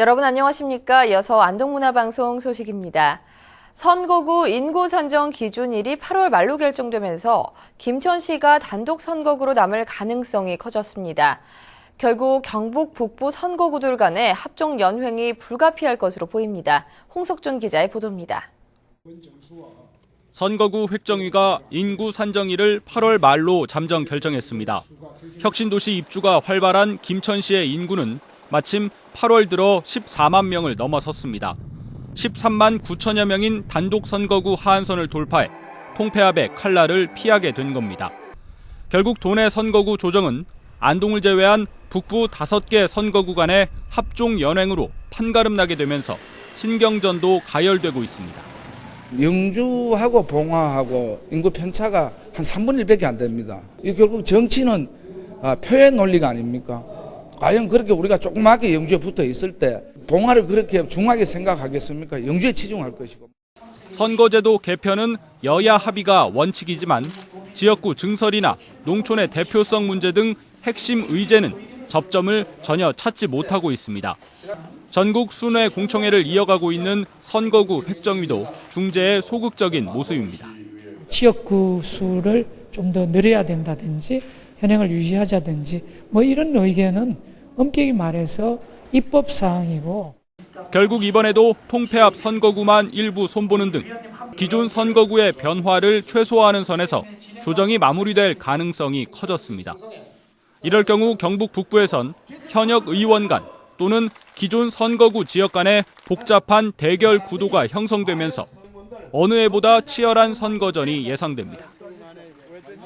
여러분 안녕하십니까? 이어서 안동문화방송 소식입니다. 선거구 인구 산정 기준일이 8월 말로 결정되면서 김천 시가 단독 선거구로 남을 가능성이 커졌습니다. 결국 경북 북부 선거구들 간의 합종 연횡이 불가피할 것으로 보입니다. 홍석준 기자의 보도입니다. 선거구 획정위가 인구 산정일을 8월 말로 잠정 결정했습니다. 혁신도시 입주가 활발한 김천시의 인구는 마침 8월 들어 14만 명을 넘어섰습니다. 13만 9천여 명인 단독 선거구 하한선을 돌파해 통폐합의 칼날을 피하게 된 겁니다. 결국 도내 선거구 조정은 안동을 제외한 북부 5개 선거구 간의 합종 연횡으로 판가름 나게 되면서 신경전도 가열되고 있습니다. 영주하고 봉화하고 인구 편차가 한 3분의 1밖에 안 됩니다. 이 결국 정치는 아, 표현 논리가 아닙니까? 과연 그렇게 우리가 조그맣게 영주에 붙어 있을 때 봉화를 그렇게 중하게 생각하겠습니까? 영주에 치중할 것이고. 선거제도 개편은 여야 합의가 원칙이지만 지역구 증설이나 농촌의 대표성 문제 등 핵심 의제는 접점을 전혀 찾지 못하고 있습니다. 전국 순회 공청회를 이어가고 있는 선거구 획정위도 중재의 소극적인 모습입니다. 지역구 수를 좀 더 늘려야 된다든지 현행을 유지하자든지 뭐 이런 의견은 엄격히 말해서 입법 사항이고 결국 이번에도 통폐합 선거구만 일부 손보는 등 기존 선거구의 변화를 최소화하는 선에서 조정이 마무리될 가능성이 커졌습니다. 이럴 경우 경북 북부에선 현역 의원 간 또는 기존 선거구 지역 간의 복잡한 대결 구도가 형성되면서 어느 해보다 치열한 선거전이 예상됩니다.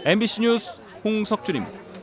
MBC 뉴스 홍석준입니다.